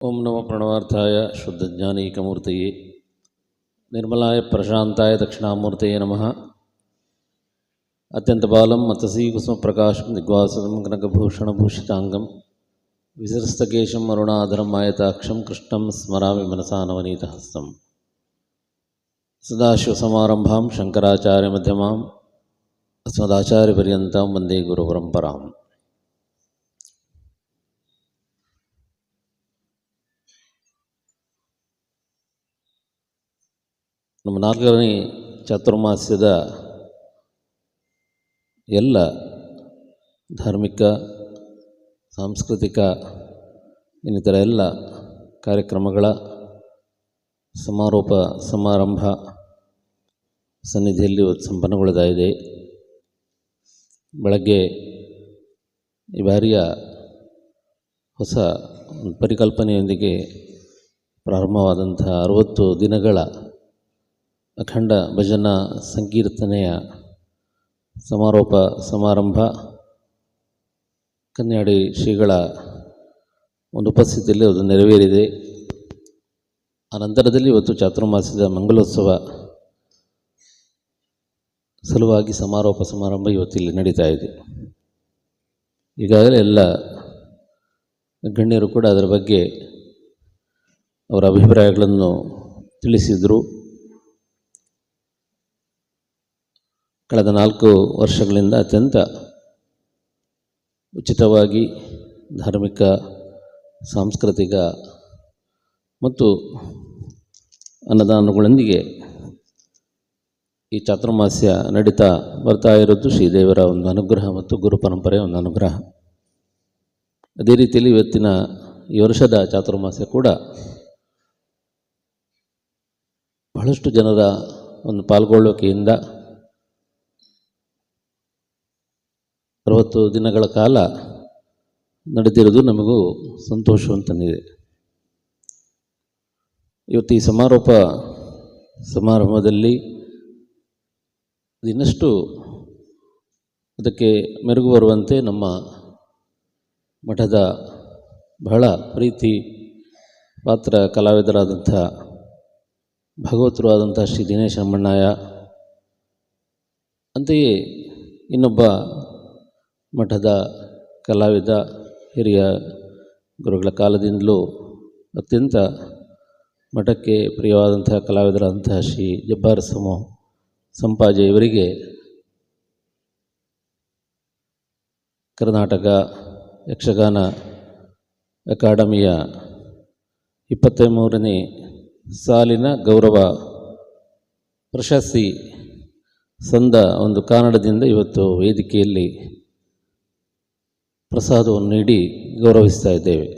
ओम नम प्रणवार्थाय शुद्धज्ञानीकमूर्तये निर्मलाय प्रशान्ताय दक्षिणामूर्तये नमः प्रकाश मतसीकुसुमप्रकाशं कनकभूषण भूषितांगं विसृस्तकेशम अरुणाधरम् आयताक्षं कृष्ण स्मरा मनसा नवनीतहस्तं सदाशिवसमारम्भां मध्यमा अस्मदाचार्यपर्यता वंदे गुरुपरंपरा ನಮ್ಮ ನಾಲ್ಕನೇ ಚಾತುರ್ಮಾಸ್ಯದ ಎಲ್ಲ ಧಾರ್ಮಿಕ, ಸಾಂಸ್ಕೃತಿಕ, ಇನ್ನಿತರ ಎಲ್ಲ ಕಾರ್ಯಕ್ರಮಗಳ ಸಮಾರೋಪ, ಸಮಾರಂಭ ಸನ್ನಿಧಿಯಲ್ಲಿ ಸಂಪನ್ನಗೊಳ್ತಾ ಇದೆ ಬೆಳಗ್ಗೆ ಈ ಬಾರಿಯ ಹೊಸ ಪರಿಕಲ್ಪನೆಯೊಂದಿಗೆ ಪ್ರಾರಂಭವಾದಂಥ ಅರುವತ್ತು ದಿನಗಳ ಅಖಂಡ ಭಜನಾ ಸಂಕೀರ್ತನೆಯ ಸಮಾರೋಪ ಸಮಾರಂಭ ಕನ್ಯಾಡಿ ಶ್ರೀಗಳ ಒಂದು ಉಪಸ್ಥಿತಿಯಲ್ಲಿ ಅದು ನೆರವೇರಿದೆ. ಆ ನಂತರದಲ್ಲಿ ಇವತ್ತು ಚಾತುರ್ಮಾಸದ ಮಂಗಲೋತ್ಸವ ಸಲುವಾಗಿ ಸಮಾರೋಪ ಸಮಾರಂಭ ಇವತ್ತಿಲ್ಲಿ ನಡೀತಾ ಇದೆ. ಈಗಾಗಲೇ ಎಲ್ಲ ಗಣ್ಯರು ಕೂಡ ಅದರ ಬಗ್ಗೆ ಅವರ ಅಭಿಪ್ರಾಯಗಳನ್ನು ತಿಳಿಸಿದರು. ಕಳೆದ ನಾಲ್ಕು ವರ್ಷಗಳಿಂದ ಅತ್ಯಂತ ಉಚಿತವಾಗಿ ಧಾರ್ಮಿಕ, ಸಾಂಸ್ಕೃತಿಕ ಮತ್ತು ಅನ್ನದಾನಗಳೊಂದಿಗೆ ಈ ಚಾತುರ್ಮಾಸ್ಯ ನಡೀತಾ ಬರ್ತಾ ಇರೋದು ಶ್ರೀದೇವರ ಒಂದು ಅನುಗ್ರಹ ಮತ್ತು ಗುರು ಪರಂಪರೆಯ ಒಂದು ಅನುಗ್ರಹ. ಅದೇ ರೀತಿಯಲ್ಲಿ ಇವತ್ತಿನ ಈ ವರ್ಷದ ಚಾತುರ್ಮಾಸ್ಯ ಕೂಡ ಬಹಳಷ್ಟು ಜನರ ಒಂದು ಪಾಲ್ಗೊಳ್ಳುವಿಕೆಯಿಂದ ಅರವತ್ತು ದಿನಗಳ ಕಾಲ ನಡೆದಿರೋದು ನಮಗೂ ಸಂತೋಷ ಅಂತಂದಿದೆ ಇವತ್ತು ಈ ಸಮಾರೋಪ ಸಮಾರಂಭದಲ್ಲಿ ಇನ್ನಷ್ಟು ಅದಕ್ಕೆ ಮೆರುಗು ಬರುವಂತೆ ನಮ್ಮ ಮಠದ ಬಹಳ ಪ್ರೀತಿ ಪಾತ್ರ ಕಲಾವಿದರಾದಂಥ ಭಗವತರು ಆದಂಥ ಶ್ರೀ ದಿನೇಶ್ ಅಮ್ಮಣ್ಣಯ್ಯ, ಅಂತೆಯೇ ಇನ್ನೊಬ್ಬ ಮಠದ ಕಲಾವಿದ, ಹಿರಿಯ ಗುರುಗಳ ಕಾಲದಿಂದಲೂ ಅತ್ಯಂತ ಮಠಕ್ಕೆ ಪ್ರಿಯವಾದಂತಹ ಕಲಾವಿದರಾದಂತಹ ಶ್ರೀ ಜಬ್ಬಾರ್ ಸಮೋ ಸಂಪಾಜೆ ಇವರಿಗೆ ಕರ್ನಾಟಕ ಯಕ್ಷಗಾನ ಅಕಾಡೆಮಿಯ ಇಪ್ಪತ್ತ ಮೂರನೇ ಸಾಲಿನ ಗೌರವ ಪ್ರಶಸ್ತಿ ಸಂದ ಒಂದು ಕಾರಣದಿಂದ ಇವತ್ತು ವೇದಿಕೆಯಲ್ಲಿ ಪ್ರಸಾದವನ್ನು ನೀಡಿ ಗೌರವಿಸ್ತಾ ಇದ್ದೇವೆ.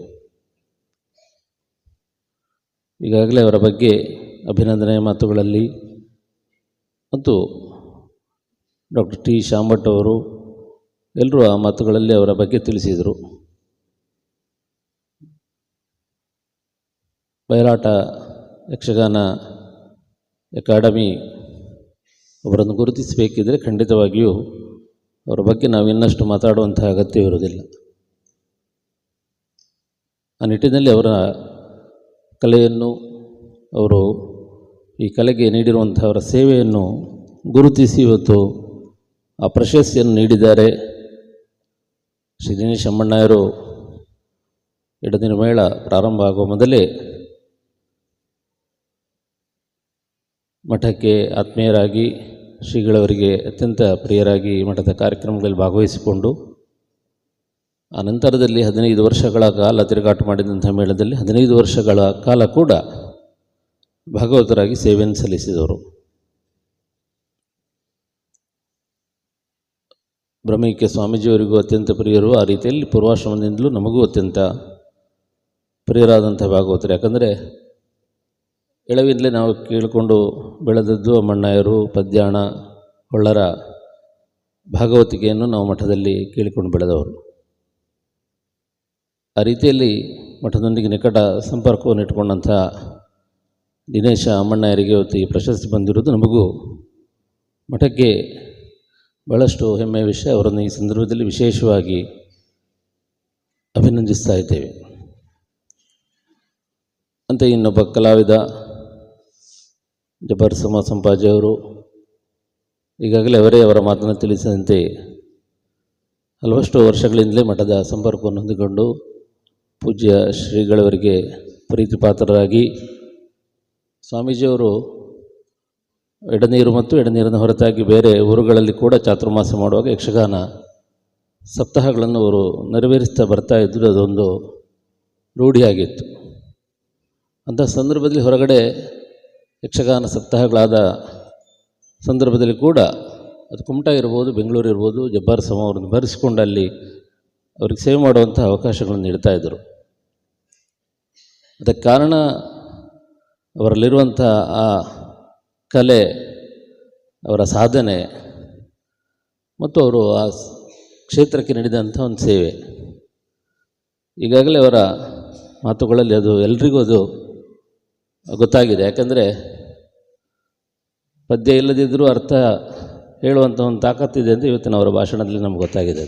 ಈಗಾಗಲೇ ಅವರ ಬಗ್ಗೆ ಅಭಿನಂದನೆಯ ಮಾತುಗಳಲ್ಲಿ ಮತ್ತು ಡಾಕ್ಟರ್ ಟಿ. ಶಾಂಭಟ್ ಅವರು ಎಲ್ಲರೂ ಆ ಮಾತುಗಳಲ್ಲಿ ಅವರ ಬಗ್ಗೆ ತಿಳಿಸಿದರು. ಬಯಲಾಟ ಯಕ್ಷಗಾನ ಅಕಾಡೆಮಿ ಅವರನ್ನು ಗುರುತಿಸಬೇಕಿದ್ರೆ ಖಂಡಿತವಾಗಿಯೂ ಅವರ ಬಗ್ಗೆ ನಾವು ಇನ್ನಷ್ಟು ಮಾತಾಡುವಂತಹ ಅಗತ್ಯವಿರುವುದಿಲ್ಲ ಆ ನಿಟ್ಟಿನಲ್ಲಿ ಅವರ ಕಲೆಯನ್ನು, ಅವರು ಈ ಕಲೆಗೆ ನೀಡಿರುವಂಥ ಅವರ ಸೇವೆಯನ್ನು ಗುರುತಿಸಿ ಇವತ್ತು ಆ ಪ್ರಶಸ್ತಿಯನ್ನು ನೀಡಿದ್ದಾರೆ. ಶ್ರೀ ದಿನೇಶ್ ಅಮ್ಮಣ್ಣಯರು ಎಡದಿನ ಮೇಳ ಪ್ರಾರಂಭ ಆಗುವ ಮೊದಲೇ ಮಠಕ್ಕೆ ಆತ್ಮೀಯರಾಗಿ ಶ್ರೀಗಳವರಿಗೆ ಅತ್ಯಂತ ಪ್ರಿಯರಾಗಿ ಮಠದ ಕಾರ್ಯಕ್ರಮಗಳಲ್ಲಿ ಭಾಗವಹಿಸಿಕೊಂಡು, ಆ ನಂತರದಲ್ಲಿ ಹದಿನೈದು ವರ್ಷಗಳ ಕಾಲ ತಿರುಗಾಟ ಮಾಡಿದಂಥ ಮೇಳದಲ್ಲಿ ಹದಿನೈದು ವರ್ಷಗಳ ಕಾಲ ಕೂಡ ಭಾಗವತರಾಗಿ ಸೇವೆಯನ್ನು ಸಲ್ಲಿಸಿದವರು. ಬ್ರಹ್ಮೈಕ್ಯ ಸ್ವಾಮೀಜಿಯವರಿಗೂ ಅತ್ಯಂತ ಪ್ರಿಯರು. ಆ ರೀತಿಯಲ್ಲಿ ಪೂರ್ವಾಶ್ರಮದಿಂದಲೂ ನಮಗೂ ಅತ್ಯಂತ ಪ್ರಿಯರಾದಂಥ ಭಾಗವತರು. ಯಾಕಂದರೆ ಎಳವಿಂದಲೇ ನಾವು ಕೇಳಿಕೊಂಡು ಬೆಳೆದದ್ದು ಅಮ್ಮಣ್ಣಯ್ಯರು ಪದ್ಯಾಣ, ಹೊಳ್ಳರ ಭಾಗವತಿಕೆಯನ್ನು ನಾವು ಮಠದಲ್ಲಿ ಕೇಳಿಕೊಂಡು ಬೆಳೆದವರು. ಆ ರೀತಿಯಲ್ಲಿ ಮಠದೊಂದಿಗೆ ನಿಕಟ ಸಂಪರ್ಕವನ್ನು ಇಟ್ಕೊಂಡಂಥ ದಿನೇಶ ಅಮ್ಮಣ್ಣಯ್ಯರಿಗೆ ಇವತ್ತು ಈ ಪ್ರಶಸ್ತಿ ಬಂದಿರೋದು ನಮಗೂ ಮಠಕ್ಕೆ ಭಾಳಷ್ಟು ಹೆಮ್ಮೆಯ ವಿಷಯ. ಅವರನ್ನು ಈ ಸಂದರ್ಭದಲ್ಲಿ ವಿಶೇಷವಾಗಿ ಅಭಿನಂದಿಸ್ತಾ ಇದ್ದೇವೆ. ಅಂತ ಇನ್ನೊಬ್ಬ ಕಲಾವಿದ ಜಬ್ಬರ್ ಸಮ ಸಂಪಾಜಿ ಅವರು ಈಗಾಗಲೇ ಅವರೇ ಅವರ ಮಾತನ್ನು ತಿಳಿಸಿದಂತೆ ಹಲವಷ್ಟು ವರ್ಷಗಳಿಂದಲೇ ಮಠದ ಸಂಪರ್ಕವನ್ನು ಹೊಂದಿಕೊಂಡು ಪೂಜ್ಯ ಶ್ರೀಗಳವರಿಗೆ ಪ್ರೀತಿ ಪಾತ್ರರಾಗಿ ಸ್ವಾಮೀಜಿಯವರು ಎಡನೀರು ಮತ್ತು ಎಡನೀರಿನ ಹೊರತಾಗಿ ಬೇರೆ ಊರುಗಳಲ್ಲಿ ಕೂಡ ಚಾತುರ್ಮಾಸ ಮಾಡುವಾಗ ಯಕ್ಷಗಾನ ಸಪ್ತಾಹಗಳನ್ನು ಅವರು ನೆರವೇರಿಸ್ತಾ ಬರ್ತಾ ಇದ್ದರು ಅದೊಂದು ರೂಢಿಯಾಗಿತ್ತು. ಅಂಥ ಸಂದರ್ಭದಲ್ಲಿ ಹೊರಗಡೆ ಯಕ್ಷಗಾನ ಸಪ್ತಾಹಗಳಾದ ಸಂದರ್ಭದಲ್ಲಿ ಕೂಡ ಅದು ಕುಮಟಾ ಇರ್ಬೋದು, ಬೆಂಗಳೂರು ಇರ್ಬೋದು, ಜಬ್ಬಾರ್ ಸಮ ಅವರನ್ನು ಬರೆಸಿಕೊಂಡು ಅಲ್ಲಿ ಅವ್ರಿಗೆ ಸೇವೆ ಮಾಡುವಂಥ ಅವಕಾಶಗಳನ್ನು ನೀಡ್ತಾ ಇದ್ದರು. ಅದಕ್ಕೆ ಕಾರಣ ಅವರಲ್ಲಿರುವಂಥ ಆ ಕಲೆ, ಅವರ ಸಾಧನೆ ಮತ್ತು ಅವರು ಆ ಕ್ಷೇತ್ರಕ್ಕೆ ನೀಡಿದಂಥ ಒಂದು ಸೇವೆ. ಈಗಾಗಲೇ ಅವರ ಮಾತುಗಳಲ್ಲಿ ಅದು ಎಲ್ರಿಗೂ ಅದು ಗೊತ್ತಾಗಿದೆ. ಯಾಕಂದರೆ ಪದ್ಯ ಇಲ್ಲದಿದ್ದರೂ ಅರ್ಥ ಹೇಳುವಂಥ ಒಂದು ತಾಕತ್ತಿದೆ ಅಂತ ಇವತ್ತಿನ ಅವರ ಭಾಷಣದಲ್ಲಿ ನಮ್ಗೆ ಗೊತ್ತಾಗಿದೆ.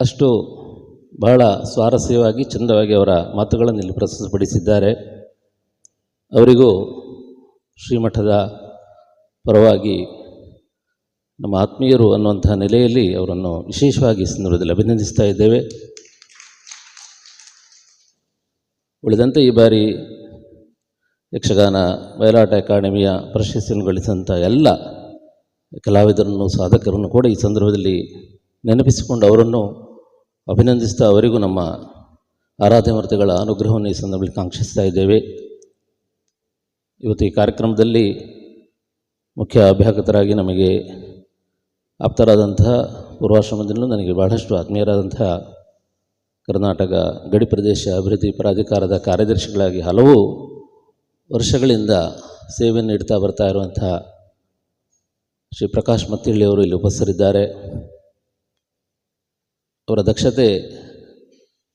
ಅಷ್ಟು ಬಹಳ ಸ್ವಾರಸ್ಯವಾಗಿ, ಚಂದವಾಗಿ ಅವರ ಮಾತುಗಳನ್ನು ಇಲ್ಲಿ ಪ್ರಸ್ತುತಪಡಿಸಿದ್ದಾರೆ. ಅವರಿಗೂ ಶ್ರೀಮಠದ ಪರವಾಗಿ ನಮ್ಮ ಆತ್ಮೀಯರು ಅನ್ನುವಂತಹ ನೆಲೆಯಲ್ಲಿ ಅವರನ್ನು ವಿಶೇಷವಾಗಿ ಸಂದರ್ಭದಲ್ಲಿ ಅಭಿನಂದಿಸ್ತಾ ಇದ್ದೇವೆ. ಉಳಿದಂತೆ ಈ ಬಾರಿ ಯಕ್ಷಗಾನ ಬಯಲಾಟ ಅಕಾಡೆಮಿಯ ಪ್ರಶಸ್ತಿಯನ್ನು ಗಳಿಸಿದಂಥ ಎಲ್ಲ ಕಲಾವಿದರನ್ನು, ಸಾಧಕರನ್ನು ಕೂಡ ಈ ಸಂದರ್ಭದಲ್ಲಿ ನೆನಪಿಸಿಕೊಂಡು ಅವರನ್ನು ಅಭಿನಂದಿಸ್ತಾ ಅವರಿಗೂ ನಮ್ಮ ಆರಾಧ್ಯ ಅನುಗ್ರಹವನ್ನು ಈ ಸಂದರ್ಭದಲ್ಲಿ ಕಾಂಕ್ಷಿಸ್ತಾ ಇದ್ದೇವೆ. ಇವತ್ತು ಈ ಕಾರ್ಯಕ್ರಮದಲ್ಲಿ ಮುಖ್ಯ ಅಭ್ಯಾಗತರಾಗಿ ನಮಗೆ ಆಪ್ತರಾದಂತಹ ಪೂರ್ವಾಶ್ರಮದಿಂದಲೂ ನನಗೆ ಬಹಳಷ್ಟು ಆತ್ಮೀಯರಾದಂತಹ ಕರ್ನಾಟಕ ಗಡಿ ಪ್ರದೇಶ ಅಭಿವೃದ್ಧಿ ಪ್ರಾಧಿಕಾರದ ಕಾರ್ಯದರ್ಶಿಗಳಾಗಿ ಹಲವು ವರ್ಷಗಳಿಂದ ಸೇವೆ ನೀಡ್ತಾ ಬರ್ತಾ ಇರುವಂತಹ ಶ್ರೀ ಪ್ರಕಾಶ್ ಮತ್ತಿಳ್ಳಿ ಅವರು ಇಲ್ಲಿ ಉಪಸ್ಥರಿದ್ದಾರೆ. ಅವರ ದಕ್ಷತೆ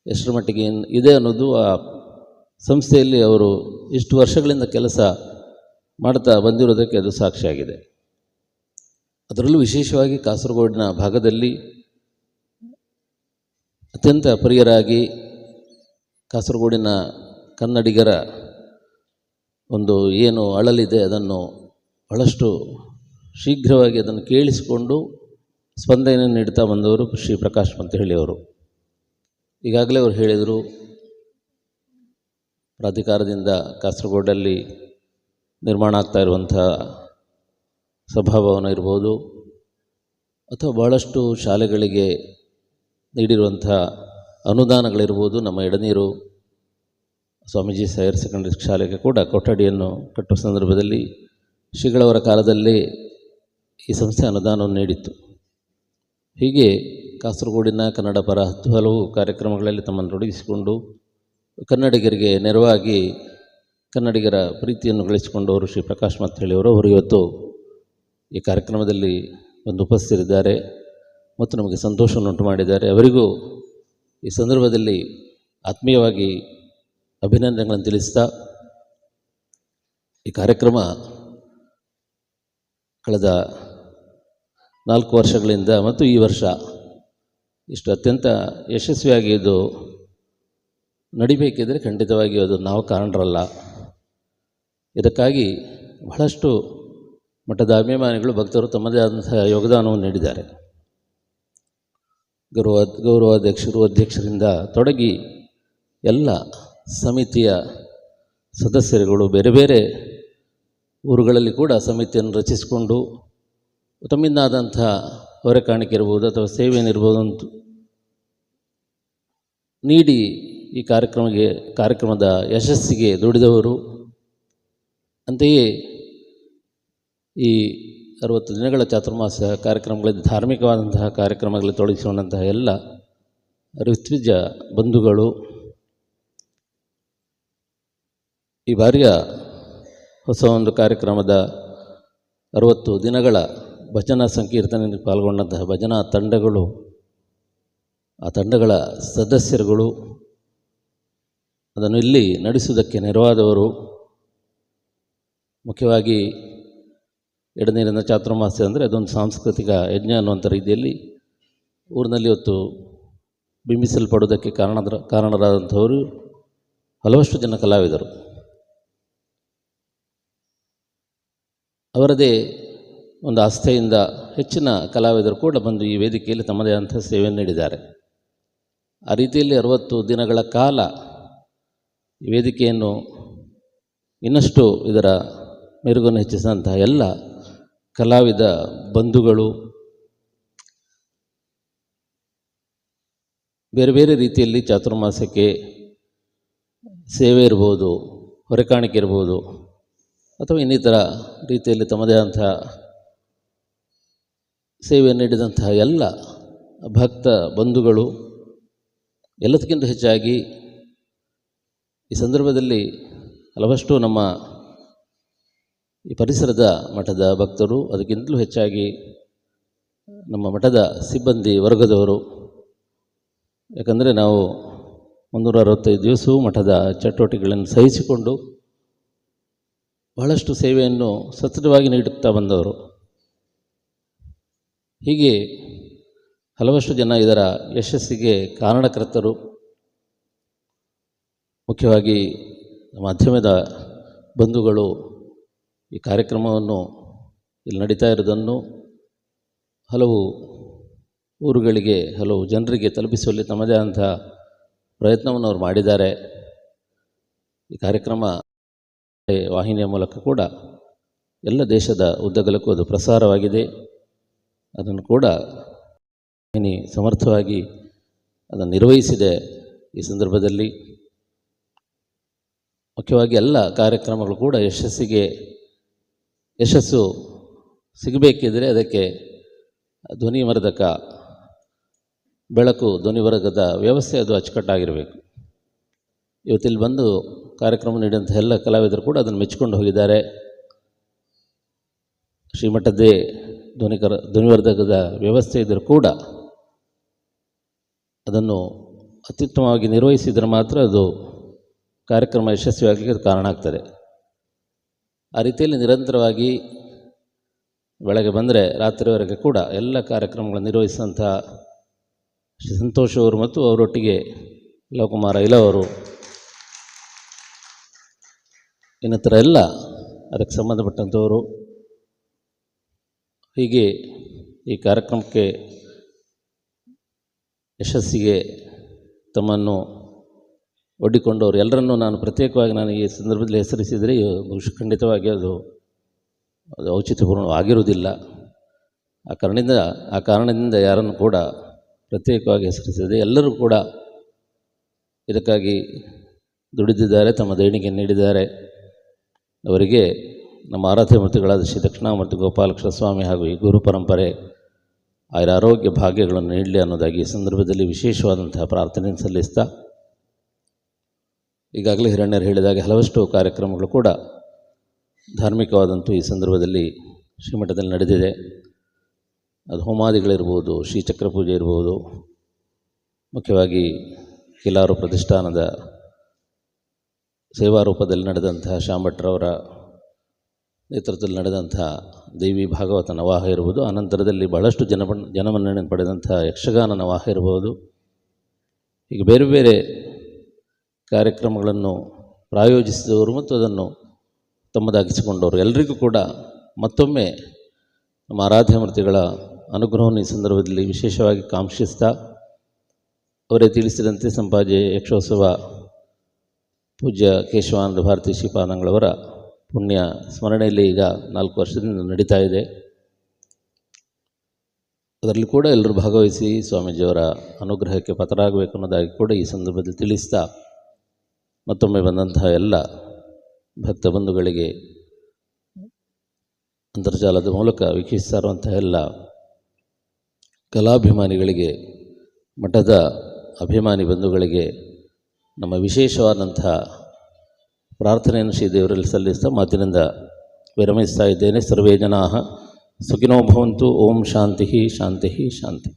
ಎಷ್ಟರ ಮಟ್ಟಿಗೆ ಇದೆ ಅನ್ನೋದು ಆ ಸಂಸ್ಥೆಯಲ್ಲಿ ಅವರು ಇಷ್ಟು ವರ್ಷಗಳಿಂದ ಕೆಲಸ ಮಾಡ್ತಾ ಬಂದಿರೋದಕ್ಕೆ ಅದು ಸಾಕ್ಷಿಯಾಗಿದೆ. ಅದರಲ್ಲೂ ವಿಶೇಷವಾಗಿ ಕಾಸರಗೋಡಿನ ಭಾಗದಲ್ಲಿ ಅತ್ಯಂತ ಪ್ರಿಯರಾಗಿ ಕಾಸರಗೋಡಿನ ಕನ್ನಡಿಗರ ಒಂದು ಏನು ಅಳಲಿದೆ ಅದನ್ನು ಬಹಳಷ್ಟು ಶೀಘ್ರವಾಗಿ ಅದನ್ನು ಕೇಳಿಸಿಕೊಂಡು ಸ್ಪಂದನೆಯನ್ನು ನೀಡ್ತಾ ಬಂದವರು ಶ್ರೀ ಪ್ರಕಾಶ್ ಅಂತ ಹೇಳಿಯವರು ಈಗಾಗಲೇ ಅವರು ಹೇಳಿದರು, ಪ್ರಾಧಿಕಾರದಿಂದ ಕಾಸರಗೋಡಲ್ಲಿ ನಿರ್ಮಾಣ ಆಗ್ತಾ ಇರುವಂಥ ಸಭಾಭವನ ಇರ್ಬೋದು, ಅಥವಾ ಭಾಳಷ್ಟು ಶಾಲೆಗಳಿಗೆ ನೀಡಿರುವಂಥ ಅನುದಾನಗಳಿರ್ಬೋದು, ನಮ್ಮ ಎಡನೀರು ಸ್ವಾಮೀಜಿ ಹೈಯರ್ ಸೆಕೆಂಡರಿ ಶಾಲೆಗೆ ಕೂಡ ಕೊಠಡಿಯನ್ನು ಕಟ್ಟುವ ಸಂದರ್ಭದಲ್ಲಿ ಶ್ರೀಗಳವರ ಕಾಲದಲ್ಲಿ ಈ ಸಂಸ್ಥೆ ಅನುದಾನವನ್ನು ನೀಡಿತ್ತು. ಹೀಗೆ ಕಾಸರಗೋಡಿನ ಕನ್ನಡ ಪರ ಹತ್ತು ಹಲವು ಕಾರ್ಯಕ್ರಮಗಳಲ್ಲಿ ತಮ್ಮನ್ನು ತೊಡಗಿಸಿಕೊಂಡು ಕನ್ನಡಿಗರಿಗೆ ನೆರವಾಗಿ ಕನ್ನಡಿಗರ ಪ್ರೀತಿಯನ್ನು ಗಳಿಸಿಕೊಂಡು ಅವರು ಶ್ರೀ ಪ್ರಕಾಶ್ ಹೇಳಿಯವರು ಅವರು ಇವತ್ತು ಈ ಕಾರ್ಯಕ್ರಮದಲ್ಲಿ ಒಂದು ಉಪಸ್ಥಿತರಿದ್ದಾರೆ ಮತ್ತು ನಮಗೆ ಸಂತೋಷವನ್ನುಂಟು ಮಾಡಿದ್ದಾರೆ. ಅವರಿಗೂ ಈ ಸಂದರ್ಭದಲ್ಲಿ ಆತ್ಮೀಯವಾಗಿ ಅಭಿನಂದನೆಗಳನ್ನು ತಿಳಿಸ್ತಾ ಈ ಕಾರ್ಯಕ್ರಮ ಕಳೆದ ನಾಲ್ಕು ವರ್ಷಗಳಿಂದ ಮತ್ತು ಈ ವರ್ಷ ಇಷ್ಟು ಅತ್ಯಂತ ಯಶಸ್ವಿಯಾಗಿ ಇದು ನಡಿಬೇಕಿದ್ರೆ ಖಂಡಿತವಾಗಿ ಅದು ನಾವು ಕಾರಣರಲ್ಲ. ಇದಕ್ಕಾಗಿ ಬಹಳಷ್ಟು ಮಠದ ಅಭಿಮಾನಿಗಳು, ಭಕ್ತರು ತಮ್ಮದೇ ಆದಂತಹ ಯೋಗದಾನವನ್ನು ನೀಡಿದ್ದಾರೆ. ಗೌರವ ಗೌರವಾಧ್ಯಕ್ಷರು, ಅಧ್ಯಕ್ಷರಿಂದ ತೊಡಗಿ ಎಲ್ಲ ಸಮಿತಿಯ ಸದಸ್ಯರುಗಳು ಬೇರೆ ಬೇರೆ ಊರುಗಳಲ್ಲಿ ಕೂಡ ಸಮಿತಿಯನ್ನು ರಚಿಸಿಕೊಂಡು ತಮ್ಮಿಂದಾದಂಥ ಹೊರೆಕಾಣಿಕೆ ಇರ್ಬೋದು ಅಥವಾ ಸೇವೆಯನ್ನಿರ್ಬೋದು ಅಂತ ನೀಡಿ ಈ ಕಾರ್ಯಕ್ರಮಕ್ಕೆ, ಕಾರ್ಯಕ್ರಮದ ಯಶಸ್ಸಿಗೆ ದುಡಿದವರು. ಅಂತೆಯೇ ಈ ಅರವತ್ತು ದಿನಗಳ ಚಾತುರ್ಮಾಸ ಕಾರ್ಯಕ್ರಮಗಳಲ್ಲಿ ಧಾರ್ಮಿಕವಾದಂತಹ ಕಾರ್ಯಕ್ರಮಗಳಲ್ಲಿ ತೊಡಗಿಸಿಕೊಂಡಂತಹ ಎಲ್ಲ ಋತ್ವಿಜ ಬಂಧುಗಳು ಈ ಬಾರಿಯ ಹೊಸ ಒಂದು ಕಾರ್ಯಕ್ರಮದ ಅರುವತ್ತು ದಿನಗಳ ಭಜನಾ ಸಂಕೀರ್ತನೆಯಲ್ಲಿ ಪಾಲ್ಗೊಂಡಂತಹ ಭಜನಾ ತಂಡಗಳು, ಆ ತಂಡಗಳ ಸದಸ್ಯರುಗಳು, ಅದನ್ನು ಇಲ್ಲಿ ನಡೆಸುವುದಕ್ಕೆ ನೆರವಾದವರು, ಮುಖ್ಯವಾಗಿ ಎಡನೀರಿನ ಚಾತುರ್ಮಾಸ ಅಂದರೆ ಅದೊಂದು ಸಾಂಸ್ಕೃತಿಕ ಯಜ್ಞ ಅನ್ನುವಂಥ ರೀತಿಯಲ್ಲಿ ಊರಿನಲ್ಲಿ ಇವತ್ತು ಬಿಂಬಿಸಲ್ಪಡುವುದಕ್ಕೆ ಕಾರಣ ಕಾರಣರಾದಂಥವರು ಹಲವಷ್ಟು ಜನ ಕಲಾವಿದರು. ಅವರದೇ ಒಂದು ಆಸ್ಥೆಯಿಂದ ಹೆಚ್ಚಿನ ಕಲಾವಿದರು ಕೂಡ ಬಂದು ಈ ವೇದಿಕೆಯಲ್ಲಿ ತಮ್ಮದೇ ಆದಂಥ ಸೇವೆಯನ್ನು ನೀಡಿದ್ದಾರೆ. ಆ ರೀತಿಯಲ್ಲಿ ಅರವತ್ತು ದಿನಗಳ ಕಾಲ ಈ ವೇದಿಕೆಯನ್ನು ಇನ್ನಷ್ಟು ಇದರ ಮೆರುಗನ್ನು ಹೆಚ್ಚಿಸಿದಂತಹ ಎಲ್ಲ ಕಲಾವಿದ ಬಂಧುಗಳು, ಬೇರೆ ಬೇರೆ ರೀತಿಯಲ್ಲಿ ಚಾತುರ್ಮಾಸಕ್ಕೆ ಸೇವೆ ಇರ್ಬೋದು ಹೊರೆಕಾಣಿಕೆ ಇರ್ಬೋದು ಅಥವಾ ಇನ್ನಿತರ ರೀತಿಯಲ್ಲಿ ತಮ್ಮದೇ ಆದಂಥ ಸೇವೆ ನೀಡಿದಂತಹ ಎಲ್ಲ ಭಕ್ತ ಬಂಧುಗಳು ಎಲ್ಲದಕ್ಕಿಂತ ಹೆಚ್ಚಾಗಿ ಈ ಸಂದರ್ಭದಲ್ಲಿ ಹಲವಷ್ಟು ನಮ್ಮ ಈ ಪರಿಸರದ ಮಠದ ಭಕ್ತರು, ಅದಕ್ಕಿಂತಲೂ ಹೆಚ್ಚಾಗಿ ನಮ್ಮ ಮಠದ ಸಿಬ್ಬಂದಿ ವರ್ಗದವರು. ಯಾಕಂದರೆ ನಾವು ಮುನ್ನೂರ ಅರವತ್ತೈದು ದಿವಸವೂ ಮಠದ ಚಟುವಟಿಕೆಗಳನ್ನು ಸಹಿಸಿಕೊಂಡು ಬಹಳಷ್ಟು ಸೇವೆಯನ್ನು ಸತತವಾಗಿ ನೀಡುತ್ತಾ ಬಂದವರು. ಹೀಗೆ ಹಲವಷ್ಟು ಜನ ಇದರ ಯಶಸ್ಸಿಗೆ ಕಾರಣಕರ್ತರು. ಮುಖ್ಯವಾಗಿ ಮಾಧ್ಯಮದ ಬಂಧುಗಳು ಈ ಕಾರ್ಯಕ್ರಮವನ್ನು ಇಲ್ಲಿ ನಡೀತಾ ಇರೋದನ್ನು ಹಲವು ಊರುಗಳಿಗೆ, ಹಲವು ಜನರಿಗೆ ತಲುಪಿಸುವಲ್ಲಿ ತಮ್ಮದೇ ಆದಂಥ ಪ್ರಯತ್ನವನ್ನು ಅವರು ಮಾಡಿದ್ದಾರೆ. ಈ ಕಾರ್ಯಕ್ರಮ ವಾಹಿನಿಯ ಮೂಲಕ ಕೂಡ ಎಲ್ಲ ದೇಶದ ಉದ್ದಗಲಕ್ಕೂ ಅದು ಪ್ರಸಾರವಾಗಿದೆ. ಅದನ್ನು ಕೂಡ ವಾಹಿನಿ ಸಮರ್ಥವಾಗಿ ಅದನ್ನು ನಿರ್ವಹಿಸಿದೆ ಈ ಸಂದರ್ಭದಲ್ಲಿ. ಮುಖ್ಯವಾಗಿ ಎಲ್ಲ ಕಾರ್ಯಕ್ರಮಗಳು ಕೂಡ ಯಶಸ್ಸಿಗೆ ಯಶಸ್ಸು ಸಿಗಬೇಕಿದ್ರೆ ಅದಕ್ಕೆ ಧ್ವನಿವರ್ಧಕ ಬೆಳಕು ಧ್ವನಿವರ್ಗದ ವ್ಯವಸ್ಥೆ ಅದು ಅಚ್ಚುಕಟ್ಟಾಗಿರಬೇಕು. ಇವತ್ತಿಲ್ಲಿ ಬಂದು ಕಾರ್ಯಕ್ರಮ ನೀಡಿದಂಥ ಎಲ್ಲ ಕಲಾವಿದರು ಕೂಡ ಅದನ್ನು ಮೆಚ್ಚಿಕೊಂಡು ಹೋಗಿದ್ದಾರೆ. ಶ್ರೀಮಠದ್ದೇ ಧ್ವನಿಕರ, ಧ್ವನಿವರ್ಧಕದ ವ್ಯವಸ್ಥೆ ಇದ್ದರೂ ಕೂಡ ಅದನ್ನು ಅತ್ಯುತ್ತಮವಾಗಿ ನಿರ್ವಹಿಸಿದರೆ ಮಾತ್ರ ಅದು ಕಾರ್ಯಕ್ರಮ ಯಶಸ್ವಿಯಾಗಲಿಕ್ಕೆ ಅದು ಕಾರಣ ಆಗ್ತದೆ. ಆ ರೀತಿಯಲ್ಲಿ ನಿರಂತರವಾಗಿ ಬೆಳಗ್ಗೆ ಬಂದರೆ ರಾತ್ರಿವರೆಗೆ ಕೂಡ ಎಲ್ಲ ಕಾರ್ಯಕ್ರಮಗಳನ್ನು ನಿರ್ವಹಿಸಿದಂಥ ಶ್ರೀ ಸಂತೋಷ್ ಅವರು ಮತ್ತು ಅವರೊಟ್ಟಿಗೆ ಲವಕುಮಾರ ಇಲವರು ಇನ್ನಿತರ ಎಲ್ಲ, ಅದಕ್ಕೆ ಸಂಬಂಧಪಟ್ಟಂಥವರು. ಹೀಗೆ ಈ ಕಾರ್ಯಕ್ರಮಕ್ಕೆ ಯಶಸ್ಸಿಗೆ ತಮ್ಮನ್ನು ಒಡ್ಡಿಕೊಂಡವರು. ಎಲ್ಲರನ್ನೂ ನಾನು ಪ್ರತ್ಯೇಕವಾಗಿ ನಾನು ಈ ಸಂದರ್ಭದಲ್ಲಿ ಹೆಸರಿಸಿದರೆ ಖಂಡಿತವಾಗಿ ಅದು ಅದು ಔಚಿತ್ಯಪೂರ್ಣವಾಗಿರುವುದಿಲ್ಲ ಆ ಕಾರಣದಿಂದ ಆ ಕಾರಣದಿಂದ ಯಾರನ್ನು ಕೂಡ ಪ್ರತ್ಯೇಕವಾಗಿ ಹೆಸರಿಸಿದೆ ಎಲ್ಲರೂ ಕೂಡ ಇದಕ್ಕಾಗಿ ದುಡಿದಿದ್ದಾರೆ, ತಮ್ಮ ದೇಣಿಗೆ ನೀಡಿದ್ದಾರೆ. ಅವರಿಗೆ ನಮ್ಮ ಆರಾಧ್ಯ ಮೂರ್ತಿಗಳಾದ ಶ್ರೀ ದಕ್ಷಿಣಾಮೂರ್ತಿ ಗೋಪಾಲಕೃಷ್ಣ ಸ್ವಾಮಿ ಹಾಗೂ ಈ ಗುರು ಪರಂಪರೆ ಅವರ ಆರೋಗ್ಯ ಭಾಗ್ಯಗಳನ್ನು ನೀಡಲಿ ಅನ್ನೋದಾಗಿ ಈ ಸಂದರ್ಭದಲ್ಲಿ ವಿಶೇಷವಾದಂತಹ ಪ್ರಾರ್ಥನೆ ಸಲ್ಲಿಸ್ತಾ, ಈಗಾಗಲೇ ಹಿರಣ್ಯರು ಹೇಳಿದಾಗ ಹಲವಷ್ಟು ಕಾರ್ಯಕ್ರಮಗಳು ಕೂಡ ಧಾರ್ಮಿಕವಾದಂತೂ ಈ ಸಂದರ್ಭದಲ್ಲಿ ಶ್ರೀಮಠದಲ್ಲಿ ನಡೆದಿದೆ. ಅದು ಹೋಮಾದಿಗಳಿರ್ಬೋದು ಶ್ರೀಚಕ್ರ ಪೂಜೆ ಇರ್ಬೋದು, ಮುಖ್ಯವಾಗಿ ಕಿಲಾರು ಪ್ರತಿಷ್ಠಾನದ ಸೇವಾ ರೂಪದಲ್ಲಿ ನಡೆದಂತಹ ಶಾಂಭಟ್ರವರ ನೇತೃತ್ವದಲ್ಲಿ ನಡೆದಂಥ ದೇವಿ ಭಾಗವತ ನವಾಹ ಇರ್ಬೋದು, ಅನಂತರದಲ್ಲಿ ಬಹಳಷ್ಟು ಜನ ಜನಮನ್ನಣೆ ಪಡೆದಂಥ ಯಕ್ಷಗಾನ ನವಾಹ ಇರ್ಬೋದು. ಈಗ ಬೇರೆ ಬೇರೆ ಕಾರ್ಯಕ್ರಮಗಳನ್ನು ಪ್ರಾಯೋಜಿಸಿದವರು ಮತ್ತು ಅದನ್ನು ತಮ್ಮದಾಗಿಸಿಕೊಂಡವರು. ಎಲ್ಲರಿಗೂ ಕೂಡ ಮತ್ತೊಮ್ಮೆ ನಮ್ಮ ಆರಾಧ್ಯ ಮೂರ್ತಿಗಳ ಅನುಗ್ರಹವನ್ನು ಈ ಸಂದರ್ಭದಲ್ಲಿ ವಿಶೇಷವಾಗಿ ಕಾಂಕ್ಷಿಸ್ತಾ ಅವರೇ ತಿಳಿಸಿದಂತೆ ಸಂಪಾಜೆ ಯಕ್ಷೋತ್ಸವ ಪೂಜ್ಯ ಕೇಶವಾನಂದ ಭಾರತಿ ಶ್ರೀಪಾದಂಗಳವರ ಪುಣ್ಯ ಸ್ಮರಣೆಯಲ್ಲಿ ಈಗ ನಾಲ್ಕು ವರ್ಷದಿಂದ ನಡೀತಾ ಇದೆ. ಅದರಲ್ಲಿ ಕೂಡ ಎಲ್ಲರೂ ಭಾಗವಹಿಸಿ ಸ್ವಾಮೀಜಿಯವರ ಅನುಗ್ರಹಕ್ಕೆ ಪತರಾಗಬೇಕು ಅನ್ನೋದಾಗಿ ಕೂಡ ಈ ಸಂದರ್ಭದಲ್ಲಿ ತಿಳಿಸ್ತಾ ಮತ್ತೊಮ್ಮೆ ಬಂದಂತಹ ಎಲ್ಲ ಭಕ್ತ ಬಂಧುಗಳಿಗೆ ಅಂತರ್ಜಾಲದ ಮೂಲಕ ವೀಕ್ಷಿಸ್ತಾ ಇರುವಂತಹ ಎಲ್ಲ ಕಲಾಭಿಮಾನಿಗಳಿಗೆ ಮಠದ ಅಭಿಮಾನಿ ಬಂಧುಗಳಿಗೆ ನಮ್ಮ ವಿಶೇಷವಾದಂಥ ಪ್ರಾರ್ಥನೆಯನ್ನು ಶ್ರೀ ದೇವರಲ್ಲಿ ಸಲ್ಲಿಸ್ತಾ ಮಾತಿನಿಂದ ವಿರಮಿಸ್ತಾ ಇದ್ದೇನೆ. ಸರ್ವೇ ಜನಾ ಸುಖಿನೋ ಭವಂತು. ಓಂ ಶಾಂತಿ ಶಾಂತಿ ಶಾಂತಿ.